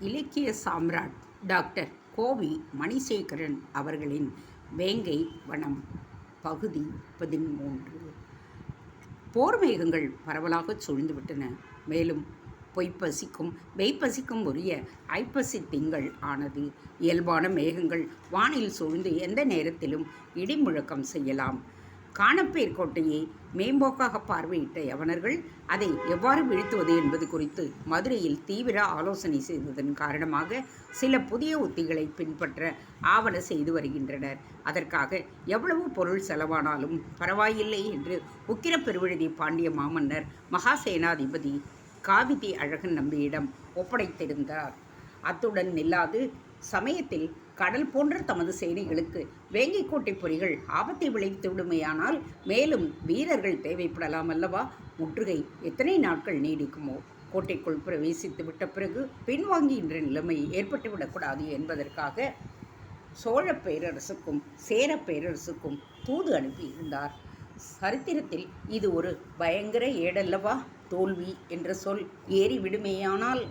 இலக்கிய சாம்ராட் டாக்டர் கோவி மணிசேகரன் அவர்களின் வேங்கை வனம் பகுதி பதிமூன்று போர் மேகங்கள் பரவலாகச் சூழ்ந்துவிட்டன மேலும் பொய்ப்பசிக்கும் மெய்ப்பசிக்கும் உரிய ஐப்பசி திங்கள் ஆனது இயல்பான மேகங்கள் வானில் சூழ்ந்து எந்த நேரத்திலும் இடி முழக்கம் செய்யலாம். காணப்பேர் கோட்டையை மேம்போக்காக பார்வையிட்ட யவனர்கள் அதை எவ்வாறு வீழ்த்துவது என்பது குறித்து மதுரையில் தீவிர ஆலோசனை செய்ததன் காரணமாக சில புதிய உத்திகளை பின்பற்ற ஆவண செய்து வருகின்றனர். அதற்காக எவ்வளவு பொருள் செலவானாலும் பரவாயில்லை என்று உக்கிர பெருவிழுதி பாண்டிய மாமன்னர் மகாசேனாதிபதி காவிதி அழகன் நம்பியிடம் ஒப்படைத்திருந்தார். அத்துடன் நில்லாது சமயத்தில் கடல் போன்ற தமது சேனைகளுக்கு வேங்கை கோட்டை பொறிகள் ஆபத்தை விளைவித்து விடுமையானால் மேலும் வீரர்கள் தேவைப்படலாம் அல்லவா? முற்றுகை எத்தனை நாட்கள் நீடிக்குமோ? கோட்டைக்குள் பிரவேசித்து விட்ட பிறகு பின்வாங்குகின்ற நிலைமை ஏற்பட்டுவிடக்கூடாது என்பதற்காக சோழ பேரரசுக்கும் சேர பேரரசுக்கும் தூது அனுப்பியிருந்தார். சரித்திரத்தில் இது ஒரு பயங்கர ஏடல்லவா? தோல்வி என்ற சொல் ஏறி விடுமேயானால்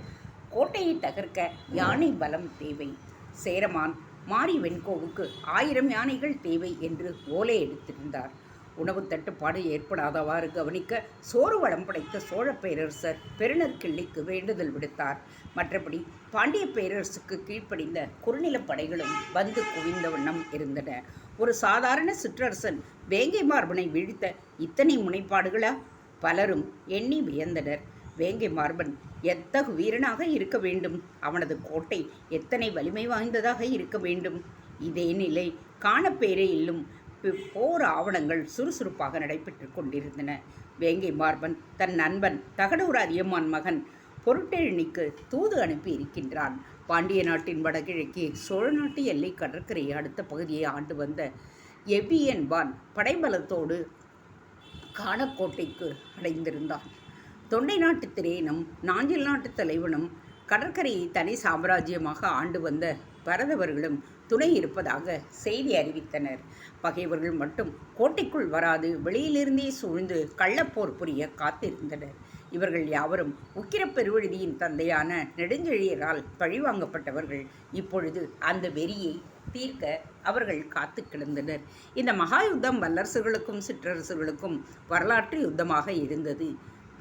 கோட்டையை தகர்க்க யானை பலம் தேவை. சேரமான் மாரி வெண்கோவுக்கு ஆயிரம் யானைகள் தேவை என்று ஓலை எடுத்திருந்தார். உணவு தட்டுப்பாடு ஏற்படாதவாறு கவனிக்க சோறு வளம் படைத்த சோழ பேரரசர் பெருநர் கிள்ளிக்கு வேண்டுதல் விடுத்தார். மற்றபடி பாண்டிய பேரரசுக்கு கீழ்ப்படிந்த குறுநிலப் படைகளும் வந்து குவிந்த வண்ணம் இருந்தன. ஒரு சாதாரண சிற்றரசன் வேங்கை மார்பனை வீழ்த்த இத்தனை முனைப்பாடுகளா? பலரும் எண்ணி வியந்தனர். வேங்கை மார்பன் எத்தகு வீரனாக இருக்க வேண்டும்? அவனது கோட்டை எத்தனை வலிமை வாய்ந்ததாக இருக்க வேண்டும்? இதே நிலை காணப்பேரே இல்லும். போர் ஆவணங்கள் சுறுசுறுப்பாக நடைபெற்று கொண்டிருந்தன. வேங்கை மார்பன் தன் நண்பன் தகடூர் அதியமான் மகன் பொருட்டெழினிக்கு தூது அனுப்பி இருக்கின்றான். பாண்டிய நாட்டின் வடகிழக்கே சோழ நாட்டு எல்லை கடற்கரையை அடுத்த பகுதியை ஆண்டு வந்த எபியன்பான் படைபலத்தோடு காணக்கோட்டைக்கு அடைந்திருந்தான். தொண்டை நாட்டு திரேனும் நாஞ்சில் நாட்டு தலைவனும் கடற்கரையை தனி சாம்ராஜ்யமாக ஆண்டு வந்த பரதவர்களும் துணை இருப்பதாக செய்தி அறிவித்தனர். பகைவர்கள் மட்டும் கோட்டைக்குள் வராது வெளியிலிருந்தே சூழ்ந்து கள்ளப்போர் புரிய காத்திருந்தனர். இவர்கள் யாவரும் உக்கிரப் பெருவழுதியின் தந்தையான நெடுஞ்செழியரால் பழிவாங்கப்பட்டவர்கள். இப்பொழுது அந்த வெறியை தீர்க்க அவர்கள் காத்து கிடந்தனர். இந்த மகா யுத்தம் வல்லரசுகளுக்கும் சிற்றரசுகளுக்கும் வரலாற்று யுத்தமாக இருந்தது.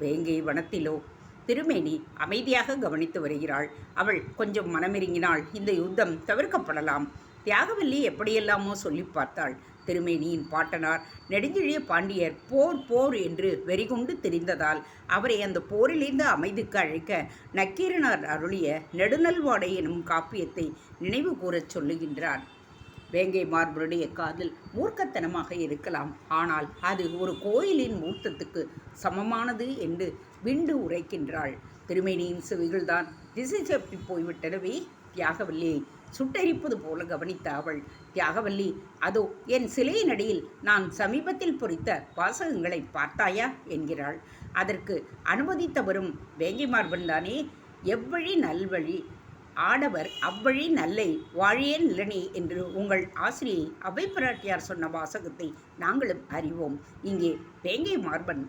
வேங்கை வனத்திலோ திருமேனி அமைதியாக கவனித்து வருகிறாள். அவள் கொஞ்சம் மனமிருங்கினாள். இந்த யுத்தம் தவிர்க்கப்படலாம். தியாகவல்லி எப்படியெல்லாமோ சொல்லி பார்த்தாள். திருமேனியின் பாட்டனார் நெடுஞ்செழிய பாண்டியர் போர் போர் என்று வெறிகொண்டு தெரிந்ததால் அவரை அந்த போரிலிருந்து அமைதிக்கு அழைக்க நக்கீரனார் அருளிய நெடுநல்வாடை எனும் காப்பியத்தை நினைவு கூறச் சொல்லுகின்றார். வேங்கை மார்பருடைய காதல் மூர்க்கத்தனமாக இருக்கலாம். ஆனால் அது ஒரு கோயிலின் மூர்த்தத்துக்கு சமமானது என்று விண்டு உரைக்கின்றாள். திருமேனியின் செவிகள்தான் திசை செப்பி போய்விட்டனவே. தியாகவல்லியை சுட்டெரிப்பது போல கவனித்த அவள் தியாகவல்லி அதோ என் சிலையின் அடியில் நான் சமீபத்தில் பொறித்த வாசகங்களை பார்த்தாயா? என்கிறாள். அதற்கு அனுமதித்தவரும் வேங்கை மார்பன் தானே எவ்வழி நல்வழி ஆடவர் அவ்வழி நல்லை வாழிய நிலனி என்று உங்கள் ஆசிரியை அவை பிராட்டியார் சொன்ன வாசகத்தை நாங்களும் அறிவோம். இங்கே வேங்கை மார்பன்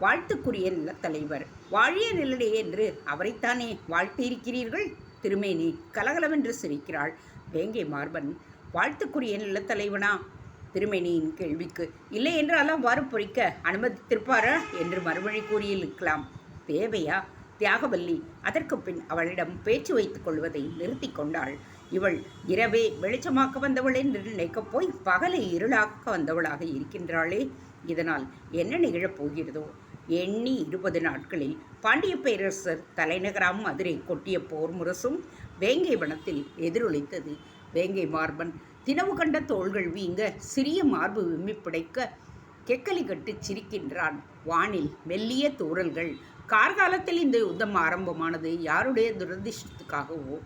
வாழ்த்துக்குரிய நிலத்தலைவர். வாழிய நிலனி என்று அவரைத்தானே வாழ்த்தியிருக்கிறீர்கள்? திருமேனி கலகலவென்று சிரிக்கிறாள். வேங்கை மார்பன் வாழ்த்துக்குரிய நிலத்தலைவனா? திருமேனியின் கேள்விக்கு இல்லை என்றாலும் அவ்வாறு பொறிக்க அனுமதித்திருப்பாரா? என்று மறுமொழி கூறியிருக்கலாம். தேவையா? தியாகவல்லி. அதற்கு பின் அவளிடம் பேச்சு வைத்துக் கொள்வதை நிறுத்தி கொண்டாள். இவள் இரவே வெளிச்சமாக்க வந்தவள் என்று நினைக்கப் போய் பகலை இருளாக்க வந்தவளாக இருக்கின்றாளே. இதனால் என்ன நிகழப் போகிறதோ? எண்ணி இருபது நாட்களில் பாண்டிய பேரரசர் தலைநகராம் மதுரை கொட்டிய போர் முரசும் வேங்கை வனத்தில் எதிரொலித்தது. வேங்கை மார்பன் தினவு கண்ட தோள்கள் வீங்க சிறிய மார்பு விம்மி பிடைக்க கெக்கலி கட்டு சிரிக்கின்றான். வானில் மெல்லிய தூறல்கள் கார்காலத்தில் இந்த யுத்தம் ஆரம்பமானது யாருடைய துரதிர்ஷ்டத்துக்காகவோ?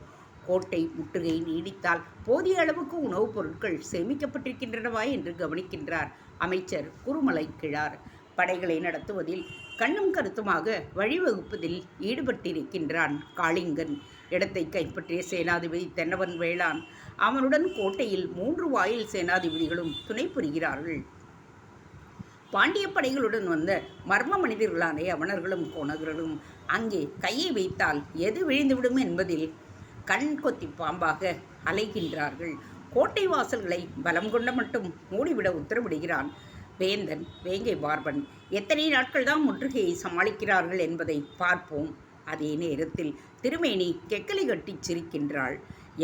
கோட்டை முற்றுகை நீடித்தால் போதிய அளவுக்கு உணவுப் பொருட்கள் சேமிக்கப்பட்டிருக்கின்றனவா என்று கவனிக்கின்றார் அமைச்சர் குருமலை கிழார் படைகளை நடத்துவதில் கண்ணும் கருத்துமாக வழிவகுப்பதில் ஈடுபட்டிருக்கின்றான் காளிங்கன். இடத்தை கைப்பற்றிய சேனாதிபதி தென்னவன் வேளான் அவனுடன் கோட்டையில் மூன்று வாயில் சேனாதிபதிகளும் துணை புரிகிறார்கள். பாண்டிய படைகளுடன் வந்த மர்ம மனிதர்களான அவணர்களும் கோணர்களும் அங்கே கையை வைத்தால் எது விழுந்துவிடும் என்பதில் கண் கொத்தி பாம்பாக அலைகின்றார்கள். கோட்டை வாசல்களை பலம் கொண்ட மட்டும் மூடிவிட உத்தரவிடுகிறான் வேந்தன் வேங்கை பார்பன் எத்தனை நாட்கள் தான் முற்றுகையை சமாளிக்கிறார்கள் என்பதை பார்ப்போம். அதே நேரத்தில் திருமேனி கெக்கலை கட்டி சிரிக்கின்றாள்.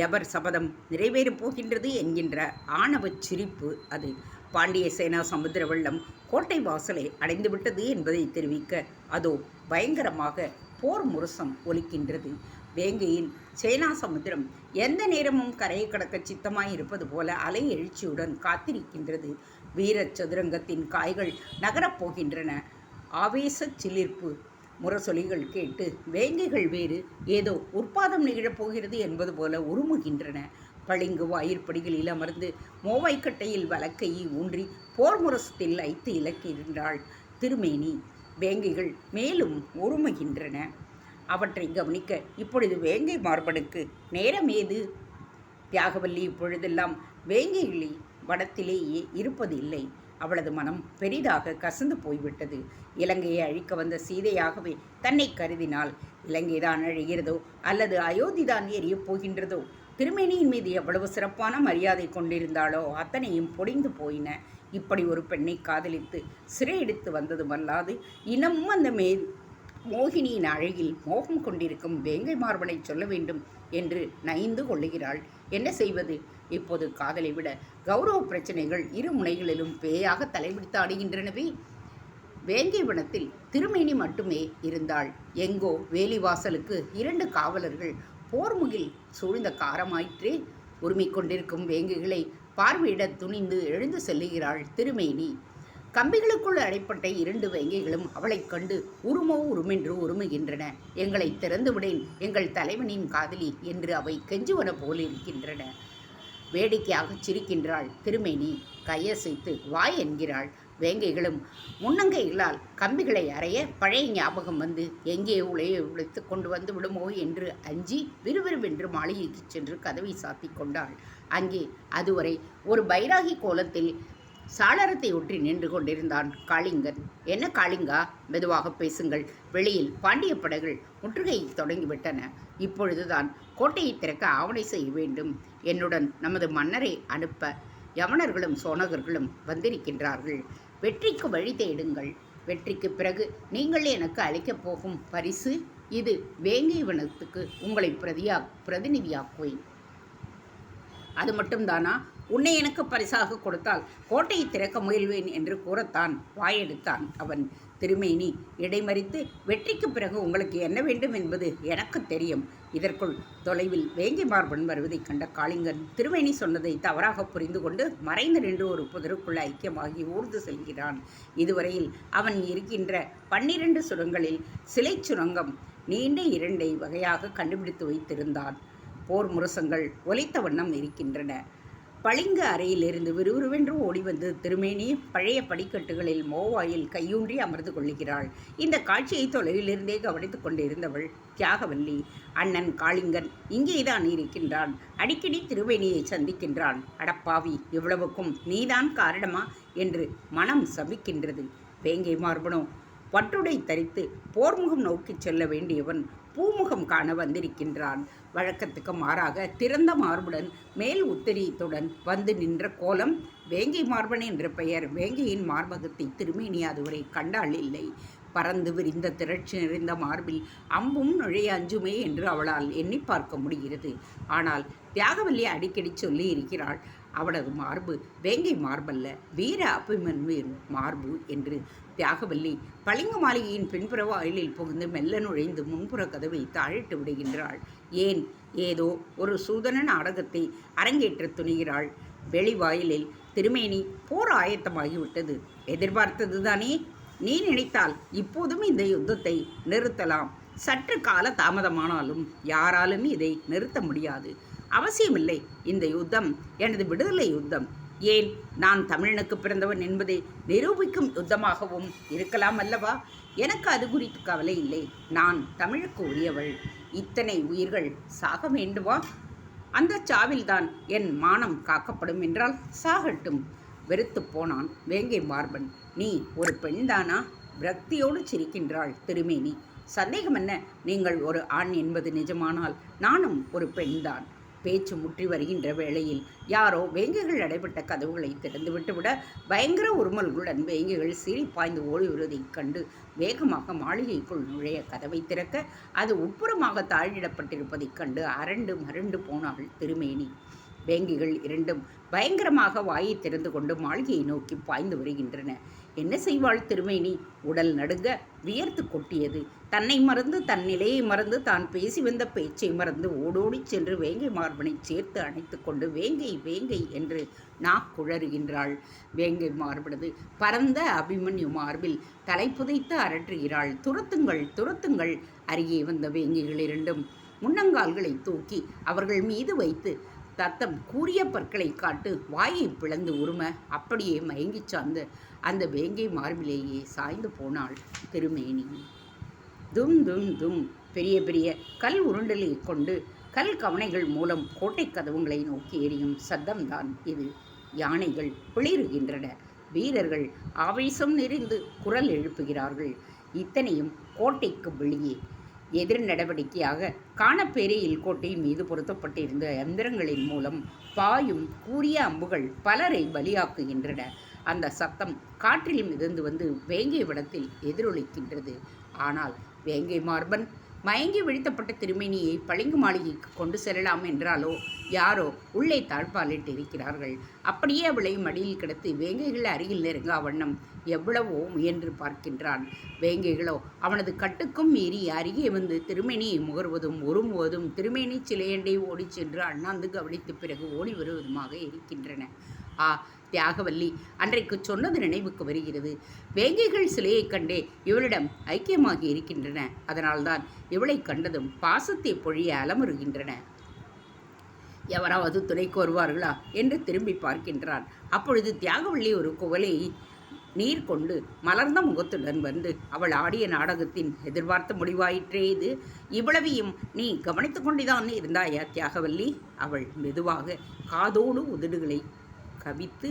எவர் சபதம் நிறைவேறப் போகின்றது என்கின்ற ஆணவச் சிரிப்பு அது. பாண்டிய சேனா சமுத்திர வெள்ளம் கோட்டை வாசலை அடைந்துவிட்டது என்பதை தெரிவிக்க அதோ பயங்கரமாக போர் முரசம் ஒலிக்கின்றது. வேங்கையின் சேனா சமுத்திரம் எந்த நேரமும் கரையை கடக்க சித்தமாய் இருப்பது போல அலை எழுச்சியுடன் காத்திருக்கின்றது. வீரச் சதுரங்கத்தின் காய்கள் நகரப் போகின்றன. ஆவேச சிலிர்ப்பு. முரசொலிகள் கேட்டு வேங்கைகள் வேறு ஏதோ உற்பாதம் நிகழப் போகிறது என்பது போல உருமுகின்றன. பளிங்கு வாயிற்படிகளில் அமர்ந்து மோவைக்கட்டையில் வலக்கையை ஊன்றி போர் முரசத்தில் ஐத்து இலக்கின்றாள் திருமேனி வேங்கைகள் மேலும் உருமுகின்றன. அவற்றை கவனிக்க இப்பொழுது வேங்கை மார்பனுக்கு நேரம் ஏது தியாகவல்லி இப்பொழுதெல்லாம் வேங்கைகளில் வடத்திலேயே இருப்பதில்லை. அவளது மனம் பெரிதாக கசந்து போய்விட்டது. இலங்கையை அழிக்க வந்த சீதையாகவே தன்னை கருதினால் இலங்கைதான் அழிகிறதோ அல்லது அயோத்திதான் எரியப் போகின்றதோ திருமேனியின் மீது எவ்வளவு சிறப்பான மரியாதை கொண்டிருந்தாளோ அத்தனையும் பொடிந்து போயின. இப்படி ஒரு பெண்ணை காதலித்து சிறையெடுத்து வந்ததுமல்லாது இன்னமும் அந்த மே மோகினியின் அழகில் மோகம் கொண்டிருக்கும் வேங்கை மார்பனை சொல்ல வேண்டும் என்று நைந்து கொள்ளுகிறாள். என்ன செய்வது? இப்போது காதலை விட கௌரவ பிரச்சனைகள் இரு முனைகளிலும் பேயாக தலைவிடுத்து ஆடுகின்றனவே. வேங்கை வனத்தில் திருமேனி மட்டுமே இருந்தாள். எங்கோ வேலிவாசலுக்கு இரண்டு காவலர்கள் போர்முகில் சூழ்ந்த காரமாயிற்றே. உரிமை கொண்டிருக்கும் வேங்குகளை பார்வையிட துணிந்து எழுந்து செல்லுகிறாள் திருமேனி. கம்பிகளுக்குள் அடைப்பட்ட இரண்டு வேங்கைகளும் அவளைக் கண்டு உருமோ உருமென்று உருமுகின்றன. எங்களை திறந்துவிடேன் எங்கள் தலைவனின் காதலி என்று அவை கெஞ்சுவன போல் இருக்கின்றன வேடிக்கையாகச் சிரிக்கின்றாள் திருமேனி. கையசைத்து வாய் என்கிறாள். வேங்கைகளும் முன்னங்கைகளால் கம்பிகளை அறைய பழைய ஞாபகம் வந்து எங்கே உலையை உழைத்து கொண்டு வந்து விடுமோ? என்று அஞ்சி விறுவிறுவென்று மாளிகைக்கு சென்று கதவை சாத்திக் கொண்டாள். அங்கே அதுவரை ஒரு பைராகி கோலத்தில் சாளரத்தை ஒற்றி நின்று கொண்டிருந்தான் காளிங்கன். என்ன காளிங்கா? மெதுவாக பேசுங்கள். வெளியில் பாண்டிய படைகள் முற்றுகையை தொடங்கிவிட்டன. இப்பொழுதுதான் கோட்டையை திறக்க ஆவணை செய்ய வேண்டும். என்னுடன் நமது மன்னரை அனுப்ப யவனர்களும் சோனகர்களும் வந்திருக்கின்றார்கள். வெற்றிக்கு வழி தேடுங்கள். வெற்றிக்கு பிறகு நீங்கள் எனக்கு அளிக்கப் போகும் பரிசு இது. வேங்கை வனத்துக்கு உங்களை பிரதியா பிரதிநிதியாக்குவேன். அது மட்டும்தானா? உன்னை எனக்கு பரிசாக கொடுத்தால் கோட்டையை திறக்க முயல்வேன் என்று கூறத்தான் வாயெடுத்தான் அவன். திருமேனி இடைமறித்து வெற்றிக்கு பிறகு உங்களுக்கு என்ன வேண்டும் என்பது எனக்கு தெரியும். இதற்குள் தொலைவில் வேங்கிமார்பன் வருவதைக் கண்ட காளிங்கன் திருமேனி சொன்னதை தவறாக புரிந்து கொண்டு மறைந்து நின்று ஒரு புதருக்குள் ஐக்கியமாகி ஊர்ந்து செல்கிறான். இதுவரையில் அவன் இருக்கின்ற பன்னிரண்டு சுரங்களில் சிலை சுரங்கம் நீண்ட இரண்டை வகையாக கண்டுபிடித்து வைத்திருந்தான். போர் முரசங்கள் ஒலித்த வண்ணம் இருக்கின்றன. பளிங்கு அறையிலிருந்து விறுவிறுவென்று ஓடி வந்து திருமேனி பழைய படிக்கட்டுகளில் மோவாயில் கையூன்றி அமர்ந்து கொள்ளுகிறாள். இந்த காட்சியை தொலைவிலிருந்தே கவனித்துக் கொண்டிருந்தவள் தியாகவல்லி. அண்ணன் காளிங்கன் இங்கேதான் இருக்கின்றான். அடிக்கடி திருவேணியை சந்திக்கின்றான். அடப்பாவி இவ்வளவுக்கும் நீதான் காரணமா? என்று மனம் சபிக்கின்றது. வேங்கை மார்பனோ பட்டுடை தரித்து போர்முகம் நோக்கிச் செல்ல வேண்டியவன் பூமுகம் காண வந்திருக்கின்றான். வழக்கத்துக்கு மாறாக திறந்த மார்புடன் மேல் உத்தரியத்துடன் வந்து நின்ற கோலம் வேங்கை மார்பன் என்ற பெயர். வேங்கையின் மார்பகத்தை திருமேனி அதுவரை கண்டாள் இல்லை. பறந்து விரிந்த திரட்சி நிறைந்த மார்பில் அம்பும் நுழைய அஞ்சுமே என்று அவளால் எண்ணி பார்க்க முடிகிறது. ஆனால் தியாகவல்லி அடிக்கடி சொல்லி இருக்கிறாள் அவளது மார்பு வேங்கை மார்பல்ல வீர அபிமன்யின் மார்பு என்று தியாகவல்லி. பளிங்கு மாளிகையின் பின்புற வாயிலில் புகுந்து மெல்ல நுழைந்து முன்புற கதவை தாழிட்டு விடுகின்றாள். ஏன்? ஏதோ ஒரு சூதன நாடகத்தை அரங்கேற்ற துணிகிறாள். வெளிவாயிலில் திருமேனி போர் ஆயத்தமாகிவிட்டது. எதிர்பார்த்ததுதானே? நீ நினைத்தால் இப்போதும் இந்த யுத்தத்தை நிறுத்தலாம். சற்று கால தாமதமானாலும் யாராலும் இதை நிறுத்த முடியாது. அவசியமில்லை. இந்த யுத்தம் எனது விடுதலை யுத்தம். ஏன் நான் தமிழனுக்கு பிறந்தவன் என்பதை நிரூபிக்கும் யுத்தமாகவும் இருக்கலாம் அல்லவா? எனக்கு அது குறித்து கவலை இல்லை. நான் தமிழுக்கு உரியவள். இத்தனை உயிர்கள் சாக வேண்டுமா? அந்த சாவில்தான் என் மானம் காக்கப்படும் என்றால் சாகட்டும். வெறுத்து போனான் வேங்கை மார்பன். நீ ஒரு பெண்தானா? விரக்தியோடு சிரிக்கின்றாள் திருமேனி. சந்தேகம் என்ன நீங்கள் ஒரு ஆண் என்பது நிஜமானால் நானும் ஒரு பெண்தான். பேச்சு முற்றி வருகின்ற வேளையில் யாரோ வேங்கைகள் நடைபெற்ற கதவுகளை திறந்து விட்டுவிட பயங்கர உருமல்களுடன் வேங்கைகள் சீறி பாய்ந்து ஓடி வருவதைக் கண்டு வேகமாக மாளிகைக்குள் நுழைய கதவை திறக்க அது உட்புறமாக தாழிடப்பட்டிருப்பதைக் கண்டு அரண்டு மருண்டு போனாள் திருமேனி. வேங்கிகள் இரண்டும் பயங்கரமாக வாயை திறந்து கொண்டு மாளிகையை நோக்கி பாய்ந்து வருகின்றன. என்ன செய்வாள் திருமேனி? உடல் நடுங்க வியர்த்து கொட்டியது. தன்னை மறந்து தன் நிலையை மறந்து தான் பேசி வந்த பேச்சை மறந்து ஓடோடி சென்று வேங்கை மார்பனை சேர்த்து அணைத்து கொண்டு வேங்கை வேங்கை என்று நாக்குழறுகின்றாள் வேங்கை மார்பனது பரந்த அபிமன்யு மார்பில் தலை புதைத்து அரற்றுகிறாள். துரத்துங்கள் துரத்துங்கள் அருகே வந்த வேங்கைகள் இரண்டும் முன்னங்கால்களை தூக்கி அவர்கள் மீது வைத்து தத்தம் கூறிய பற்களை காட்டு வாயை பிளந்து உரும அப்படியே மயங்கிச் சார்ந்து அந்த வேங்கை மார்பிலேயே சாய்ந்து போனாள் திருமேனி. தும் தும் தும் பெரிய பெரிய கல் உருண்டலை கொண்டு கல் கவனைகள் மூலம் கோட்டை கதவுகளை நோக்கி எரியும் சத்தம்தான் இது. யானைகள் பிளிருகின்றன வீரர்கள் ஆவேசம் நிறைந்து குரல் எழுப்புகிறார்கள். இத்தனையும் கோட்டைக்கு வெளியே எதிர் நடவடிக்கையாக காணப்பேரையில் கோட்டை மீது பொருத்தப்பட்டிருந்த எந்திரங்களின் மூலம் பாயும் கூரிய அம்புகள் பலரை பலியாக்குகின்றன. அந்த சத்தம் காற்றில் மிதந்து வந்து வேங்கை விடத்தில் எதிரொலிக்கின்றது. ஆனால் வேங்கை மார்பன் மயங்கி விழித்தப்பட்ட திருமேனியை பளிங்கு மாளிகைக்கு கொண்டு செல்லலாம் என்றாலோ யாரோ உள்ளே தாழ்பாலிட்டு இருக்கிறார்கள் அப்படியே அவளை மடியில் கிடத்து வேங்கைகள் அருகில் நெருங்கா வண்ணம் எவ்வளவோ முயன்று பார்க்கின்றான். வேங்கைகளோ அவனது கட்டுக்கும் மீறி அருகே வந்து திருமேனியை முகர்வதும் உருமுவதும் திருமேனி சிலையண்டை ஓடிச் சென்று அண்ணாந்து கவனித்து பிறகு ஓடி வருவதுமாக இருக்கின்றன. ஆ தியாகவல்லி அன்றைக்கு சொன்னது நினைவுக்கு வருகிறது. வேங்கைகள் சிலையைக் கண்டே இவளிடம் ஐக்கியமாகி இருக்கின்றன. அதனால்தான் இவளை கண்டதும் பாசத்தை பொழிய அலமுறுகின்றன. எவராவது துணைக்கு வருவார்களா? என்று திரும்பி பார்க்கின்றான். அப்பொழுது தியாகவள்ளி ஒரு குவலை நீர் கொண்டு மலர்ந்த முகத்துடன் வந்து அவள் ஆடிய நாடகத்தின் எதிர்பார்த்த முடிவாயிற்றே இது. இவ்வளவையும் நீ கவனித்து கொண்டுதான் இருந்தாயா தியாகவல்லி? அவள் மெதுவாக காதோடு உதடுகளை கவித்து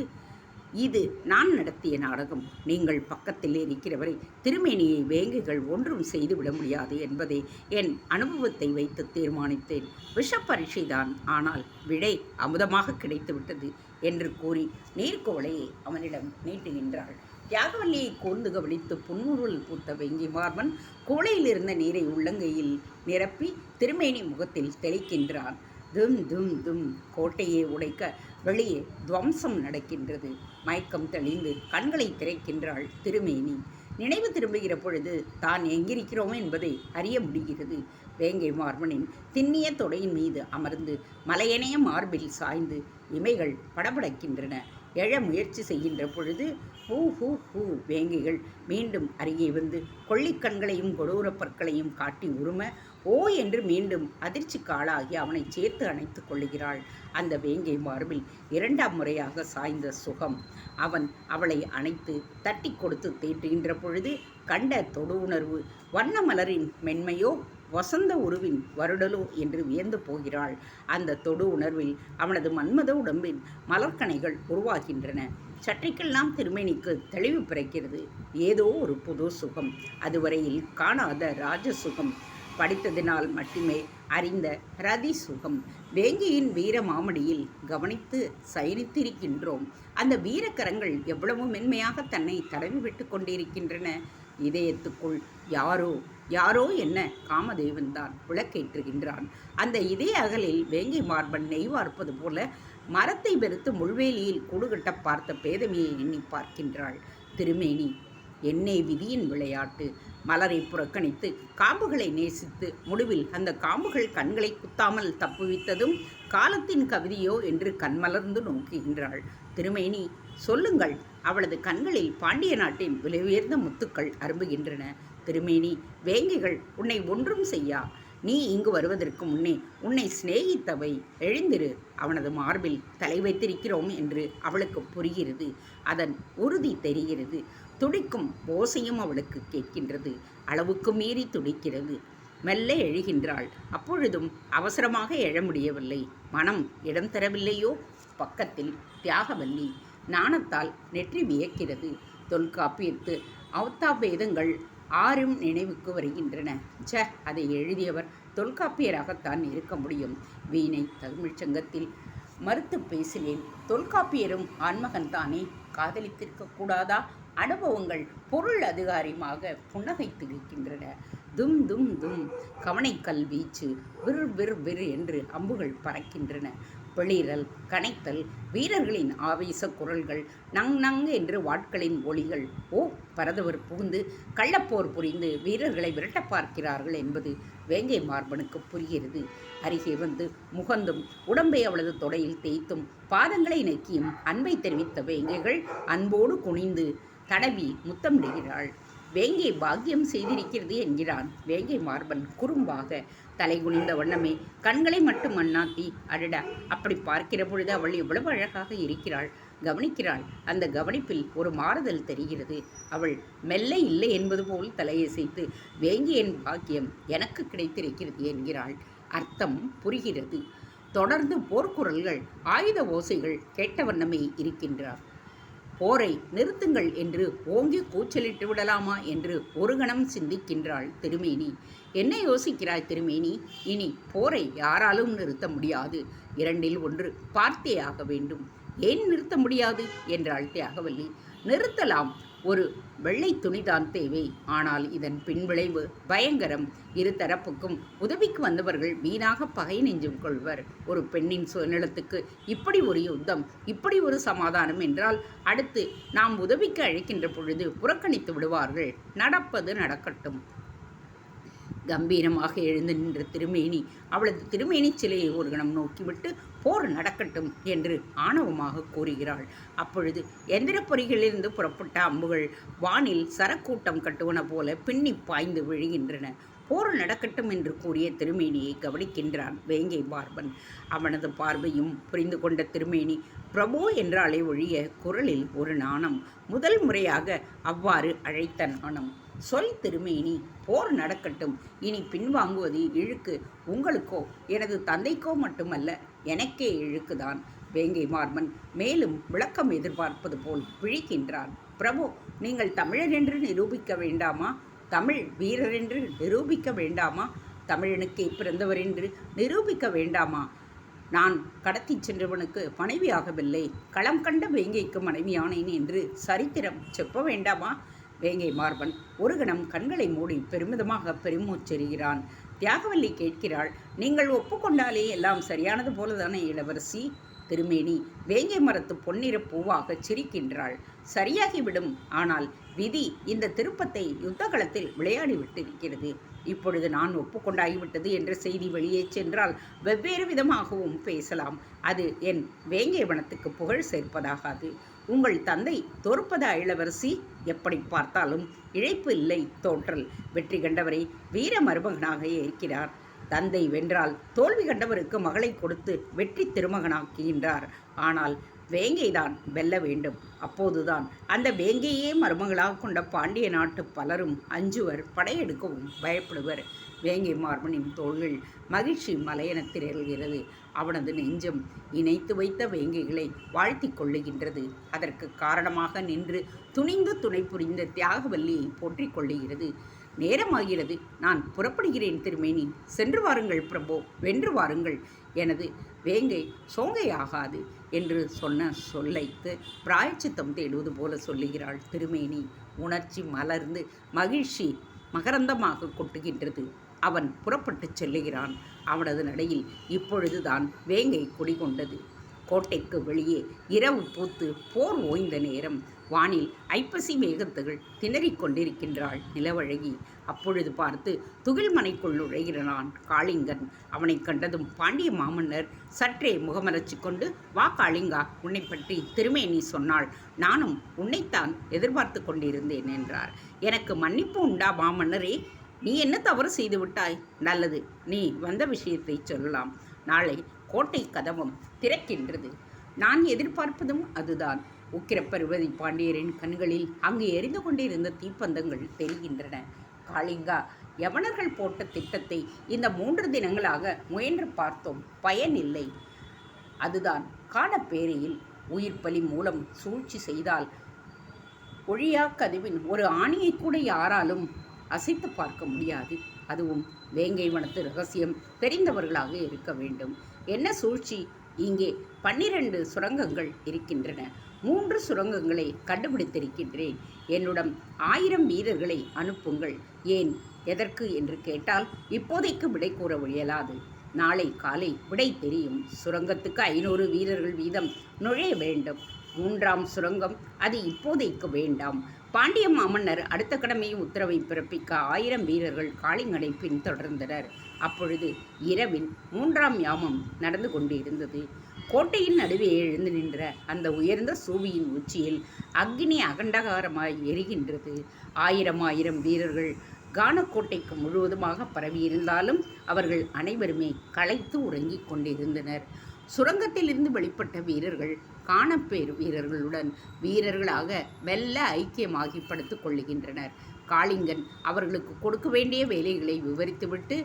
இது நான் நடத்திய நாடகம். நீங்கள் பக்கத்தில் இருக்கிறவரை திருமேனியை வேங்கைகள் ஒன்றும் செய்துவிட முடியாது என்பதை என் அனுபவத்தை வைத்து தீர்மானித்தேன். விஷப்பரீட்சைதான் ஆனால் விடை அமுதமாக கிடைத்துவிட்டது என்று கூறி நீர்க்கோளையை அவனிடம் நீட்டுகின்றாள் தியாகவல்லியை கூர்ந்து கவனித்து புன்முருள் பூத்த வெங்கி மார்மன் கோளையில் இருந்த நீரை உள்ளங்கையில் நிரப்பி திருமேனி முகத்தில் தெளிக்கின்றான். தும் தும் தும் கோட்டையை உடைக்க வெளியே துவம்சம் நடக்கின்றது. மயக்கம் தெளிந்து கண்களை திறக்கின்றாள் திருமேனி. நினைவு திரும்புகிற பொழுது தான் எங்கிருக்கிறோம் என்பதை அறிய முடிகிறது வேங்கை மார்பனின் திண்ணிய தொடையின் மீது அமர்ந்து மலையணைய மார்பில் சாய்ந்து இமைகள் படபடக்கின்றன. எழ முயற்சி செய்கின்ற பொழுது ஹூ ஹூ ஹூ வேங்கைகள் மீண்டும் அருகே வந்து கொள்ளிக்கண்களையும் கொடூர பற்களையும் காட்டி உரும ஓ என்று மீண்டும் அதிர்ச்சி காளாகி அவனை சேர்த்து அணைத்து கொள்ளுகிறாள். அந்த வேங்கை மார்பில் இரண்டாம் முறையாக சாய்ந்த சுகம். அவன் அவளை அணைத்து தட்டி கொடுத்து தேற்றுகின்ற பொழுது கண்ட தொடு உணர்வு வண்ண மலரின் மென்மையோ வசந்த உருவின் வருடலோ என்று வியந்து போகிறாள். அந்த தொடு உணர்வில் அவனது மன்மத உடம்பின் மலர்கணைகள் உருவாகின்றன. சற்றைக்கெல்லாம் திருமேனிக்கு தெளிவு பிறக்கிறது. ஏதோ ஒரு புது சுகம். அதுவரையில் காணாத ராஜ சுகம் படித்ததினால் மட்டுமே அறிந்த ரதி சுகம் வேங்கியின் வீர மாமடியில் கவனித்து சயனித்திருக்கின்றோம். அந்த வீரக்கரங்கள் எவ்வளவு மென்மையாக தன்னை தடவி விட்டு கொண்டிருக்கின்றன. இதயத்துக்குள் யாரோ யாரோ என்ன காமதேவன் தான் விளக்கேற்றுகின்றான். அந்த இதய அகலில் வேங்கை மார்பன் நெய் வார்ப்பது போல மரத்தை வெறுத்து முள்வேலியில் கூடுகட்ட பார்த்த பேதமையை எண்ணி பார்க்கின்றாள். திருமேனி என்னை விதியின் விளையாட்டு. மலரை புறக்கணித்து காம்புகளை நேசித்து முடிவில் அந்த காம்புகள் கண்களை குத்தாமல் தப்புவித்ததும் காலத்தின் கவிதையோ என்று கண்மலர்ந்து நோக்குகின்றாள். திருமேனி சொல்லுங்கள். அவளது கண்களில் பாண்டிய நாட்டின் விலை உயர்ந்த முத்துக்கள் அரும்புகின்றன. திருமேனி வேங்கிகள் உன்னை ஒன்றும் செய்யா. நீ இங்கு வருவதற்கு முன்னே உன்னை சிநேகித்தவை. எழுந்திரு அவனது மார்பில் தலை வைத்திருக்கிறோம் என்று அவளுக்கு புரிகிறது. அதன் உறுதி தெரிகிறது. துடிக்கும் ஓசையும் அவளுக்கு கேட்கின்றது. அளவுக்கு மீறி துடிக்கிறது. மெல்ல எழுகின்றாள். அப்பொழுதும் அவசரமாக எழ முடியவில்லை. மனம் இடம் தரவில்லையோ? பக்கத்தில் தியாகவல்லி நாணத்தால் நெற்றி வியக்கிறது. தொல்காப்பியத்து அவத்தா பேதங்கள் ஆறும் நினைவுக்கு வருகின்றன. ச அதை எழுதியவர் தொல்காப்பியராகத்தான் இருக்க முடியும். வீணை தமிழ்ச்சங்கத்தில் மறுத்து பேசினேன். தொல்காப்பியரும் ஆண்மகன் தானே. காதலித்திருக்க கூடாதா? அனுபவங்கள் பொருள் அதிகாரியமாக புன்னகைத்து இருக்கின்றன தும் தும் தும் கவனைக்கல் வீச்சு விறு விறு விறு என்று அம்புகள் பறக்கின்றன. வெளிரல் கனைத்தல் வீரர்களின் ஆவேச குரல்கள் நங் நங் என்று வாட்களின் ஒளிகள் ஓ பரதவர் புகுந்து கள்ளப்போர் புரிந்து வீரர்களை விரட்ட பார்க்கிறார்கள் என்பது வேங்கை மார்பனுக்கு புரிகிறது. அருகே வந்து முகந்தும் உடம்பை அவளது தொடையில் தேய்த்தும் பாதங்களை நக்கியும் அன்பை தெரிவித்த வேங்கைகள் அன்போடு குனிந்து தடவி முத்தமிடுகிறாள். வேங்கை பாக்கியம் செய்திருக்கிறது என்கிறான். வேங்கை மார்பன் குறும்பாக தலை குனிந்த வண்ணமே கண்களை மட்டும் அண்ணாத்தி அடடா அப்படி பார்க்கிற பொழுது அவள் எவ்வளவு அழகாக இருக்கிறாள். கவனிக்கிறாள் அந்த கவனிப்பில் ஒரு மாறுதல் தெரிகிறது. அவள் மெல்ல இல்லை என்பது போல் தலையசைத்து வேங்கியன் பாக்கியம் எனக்கு கிடைத்திருக்கிறது என்கிறாள். அர்த்தம் புரிகிறது. தொடர்ந்து போர்க்குரல்கள் ஆயுத ஓசைகள் கேட்ட வண்ணமே இருக்கின்றார். போரை நிறுத்துங்கள் என்று ஓங்கி கூச்சலிட்டு விடலாமா என்று ஒரு கணம் சிந்திக்கின்றாள் திருமேனி. என்ன யோசிக்கிறாய் திருமேனி? இனி போரை யாராலும் நிறுத்த முடியாது. இரண்டில் ஒன்று பார்த்தே ஆக வேண்டும். ஏன் நிறுத்த முடியாது? என்றாள் தியாகவல்லி. நிறுத்தலாம். ஒரு வெள்ளை துணிதான் தேவை. ஆனால் இதன் பின்விளைவு பயங்கரம். இரு தரப்புக்கும் உதவிக்கு வந்தவர்கள் வீணாக பகை நெஞ்சும் கொள்வர். ஒரு பெண்ணின் சுயநலத்துக்கு இப்படி ஒரு யுத்தம் இப்படி ஒரு சமாதானம் என்றால் அடுத்து நாம் உதவிக்கு அழைக்கின்ற பொழுது புறக்கணித்து விடுவார்கள். நடப்பது நடக்கட்டும். கம்பீரமாக எழுந்து நின்ற திருமேனி அவளது திருமேனி சிலையை ஒரு கணம் நோக்கிவிட்டு போர் நடக்கட்டும் என்று ஆணவமாக கூறுகிறாள். அப்பொழுது எந்திர பொறிகளிலிருந்து புறப்பட்ட அம்புகள் வானில் சரக்கூட்டம் கட்டுவன போல பின்னி பாய்ந்து விழுகின்றன. போர் நடக்கட்டும் என்று கூறிய திருமேனியை கவனிக்கின்றான் வேங்கை பார்பன் அவனது பார்வையும் புரிந்து கொண்ட திருமேனி பிரபு என்றாலே ஒழிய குரலில் ஒரு நாணம் முதல் முறையாக அவ்வாறு அழைத்த நாணம். சொல் திருமேனி போர் நடக்கட்டும். இனி பின்வாங்குவது இழுக்கு. உங்களுக்கோ எனது தந்தைக்கோ மட்டுமல்ல எனக்கே இழுக்குதான். வேங்கை மார்மன் மேலும் விளக்கம் எதிர்பார்ப்பது போல் விழிக்கின்றான். பிரபு நீங்கள் தமிழர் என்று நிரூபிக்க வேண்டாமா? தமிழ் வீரர் என்று நிரூபிக்க வேண்டாமா? தமிழனுக்கே பிறந்தவர் என்று நிரூபிக்க வேண்டாமா? நான் கடத்தி சென்றவனுக்கு மனைவியாகவில்லை. களம் கண்ட வேங்கைக்கு மனைவியானேன் என்று சரித்திரம் செப்ப வேண்டாமா? வேங்கை மார்பன் ஒரு கணம் கண்களை மூடி பெருமிதமாக பெருமூச்செறிகிறான் தியாகவல்லி கேட்கிறாள் நீங்கள் ஒப்புக்கொண்டாலே எல்லாம் சரியானது போலதானே இளவரசி திருமேனி வேங்கை மரத்து பொன்னிற பூவாக சிரிக்கின்றாள். சரியாகிவிடும். ஆனால் விதி இந்த திருப்பத்தை யுத்த களத்தில் விளையாடி விட்டிருக்கிறது. இப்பொழுது நான் ஒப்புக்கொண்டாகிவிட்டது என்ற செய்தி வெளியே சென்றால் வெவ்வேறு விதமாகவும் பேசலாம். அது என் வேங்கை வனத்துக்கு புகழ் சேர்ப்பதாகாது. உங்கள் தந்தை தோற்பதா இளவரசி? எப்படி பார்த்தாலும் இழைப்பு இல்லை தோற்றல் வெற்றி கண்டவரை வீர மருமகனாக இருக்கிறார் தந்தை வென்றால் தோல்வி கண்டவருக்கு மகளை கொடுத்து வெற்றி திருமகனாக்குகின்றார். ஆனால் வேங்கைதான் வெல்ல வேண்டும். அப்போதுதான் அந்த வேங்கையே மருமகளாக கொண்ட பாண்டிய நாட்டு பலரும் அஞ்சுவர் படையெடுக்கவும் பயப்படுவர். வேங்கை மார்பனின் தோள்கள் மகிழ்ச்சி மலையனத்தில் எழுகிறது அவனது நெஞ்சம் இணைத்து வைத்த வேங்கைகளை வாழ்த்தி கொள்ளுகின்றது. அதற்கு காரணமாக நின்று துணிந்து துணை புரிந்த தியாகவல்லியை போற்றிக் கொள்ளுகிறது. நேரமாகிறது. நான் புறப்படுகிறேன் திருமேனி. சென்று வாருங்கள் பிரபோ. வென்று வாருங்கள். எனது வேங்கை சோங்கையாகாது என்று சொன்ன சொல்லைத்து பிராயச்சித்தம் தேடுவது போல சொல்லுகிறாள் திருமேனி. உணர்ச்சி மலர்ந்து மகிழ்ச்சி மகரந்தமாக கொட்டுகின்றது. அவன் புறப்பட்டுச் செல்லுகிறான். அவனது நடையில் இப்பொழுதுதான் வேங்கை குடிகொண்டது. கோட்டைக்கு வெளியே இரவு பூத்து போர் ஓய்ந்த நேரம். வானில் ஐப்பசி மேகத்துகள் திணறிக் கொண்டிருக்கின்றாள். நிலவழகி அப்பொழுது பார்த்து துகில்மனைக்குள் நுழைகிறான் காளிங்கன். அவனை கண்டதும் பாண்டிய மாமன்னர் சற்றே முகமலர்ச்சி கொண்டு வா காளிங்கா உன்னை பற்றி திருமேனி சொன்னாள் நானும் உன்னைத்தான் எதிர்பார்த்து கொண்டிருந்தேன் என்றார். எனக்கு மன்னிப்பு உண்டா மாமன்னரே? நீ என்ன தவறு செய்து விட்டாய்? நல்லது. நீ வந்த விஷயத்தை சொல்லலாம். நாளை கோட்டை கதவும் திறக்கின்றது. நான் எதிர்பார்ப்பதும் அதுதான். உக்கிரப்பருவதி பாண்டியரின் கண்களில் அங்கு எரிந்து கொண்டிருந்த தீப்பந்தங்கள் தெரிகின்றன. காளிங்கா யவனர்கள் போட்ட திட்டத்தை இந்த மூன்று தினங்களாக முயன்று பார்த்தோம். பயனில்லை அதுதான் காலப்பேரையில் உயிர் பலி மூலம் சூழ்ச்சி செய்தால் ஒழியா கதவின் ஒரு ஆணியை கூட யாராலும் அசைத்து பார்க்க முடியாது. அதுவும் வேங்கை வனத்து ரகசியம் தெரிந்தவர்களாக இருக்க வேண்டும். என்ன சூழ்ச்சி? இங்கே பன்னிரண்டு சுரங்கங்கள் இருக்கின்றன. மூன்று சுரங்கங்களை கண்டுபிடித்திருக்கின்றேன். என்னுடன் ஆயிரம் வீரர்களை அனுப்புங்கள். ஏன்? எதற்கு என்று கேட்டால் இப்போதைக்கு விடை கூற இயலாது. நாளை காலை விடை தெரியும். சுரங்கத்துக்கு ஐநூறு வீரர்கள் வீதம் நுழைய வேண்டும். மூன்றாம் சுரங்கம். அது இப்போதைக்கு வேண்டாம். பாண்டிய மாமன்னர் அடுத்த கடமையை உத்தரவை பிறப்பிக்க ஆயிரம் வீரர்கள் காளிங்கனை பின்தொடர்ந்தனர். அப்பொழுது இரவில் மூன்றாம் யாமம் நடந்து கொண்டிருந்தது. கோட்டையின் நடுவே எழுந்து நின்ற அந்த உயர்ந்த சூவியின் உச்சியில் அக்னி அகண்டகாரமாய் எரிகின்றது. ஆயிரம் ஆயிரம் வீரர்கள் கானக்கோட்டைக்கு முழுவதுமாக பரவியிருந்தாலும் அவர்கள் அனைவருமே களைத்து உறங்கிக் கொண்டிருந்தனர். சுரங்கத்திலிருந்து வெளிப்பட்ட வீரர்கள் காணப்பேறு வீரர்களுடன் வீரர்களாக வெல்ல ஐக்கியமாகி படுத்துக் கொள்ளுகின்றனர் காளிங்கன் அவர்களுக்கு கொடுக்க வேண்டிய வேலைகளை விவரித்துவிட்டு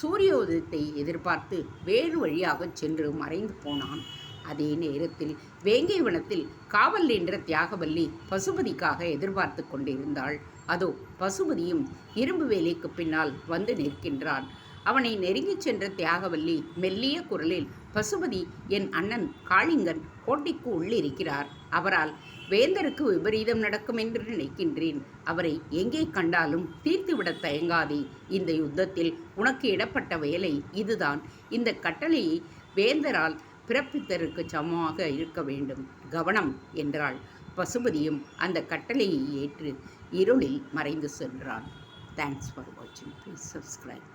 சூரியோதயத்தை எதிர்பார்த்து வேறு வழியாக சென்று மறைந்து போனான். அதே நேரத்தில் வேங்கை வனத்தில் காவல் நின்ற தியாகவல்லி பசுபதிக்காக எதிர்பார்த்து கொண்டிருந்தாள். அதோ பசுபதியும் இரும்பு வேலைக்கு பின்னால் வந்து நிற்கின்றான். அவனை நெருங்கிச் சென்ற தியாகவல்லி மெல்லிய குரலில் பசுபதி என் அண்ணன் காளிங்கன் கோட்டைக்கு உள்ளிருக்கிறார். அவரால் வேந்தருக்கு விபரீதம் நடக்கும் என்று நினைக்கின்றேன். அவரை எங்கே கண்டாலும் தீர்த்துவிட தயங்காதே. இந்த யுத்தத்தில் உனக்கு இடப்பட்ட வேலை இதுதான். இந்த கட்டளையை வேந்தரால் பிறப்பித்தருக்கு சமமாக இருக்க வேண்டும். கவனம்! என்றாள். பசுபதியும் அந்த கட்டளையை ஏற்று இருளில் மறைந்து சென்றான். தேங்க்ஸ் ஃபார் வாட்சிங் ப்ளீஸ் சப்ஸ்கிரைப்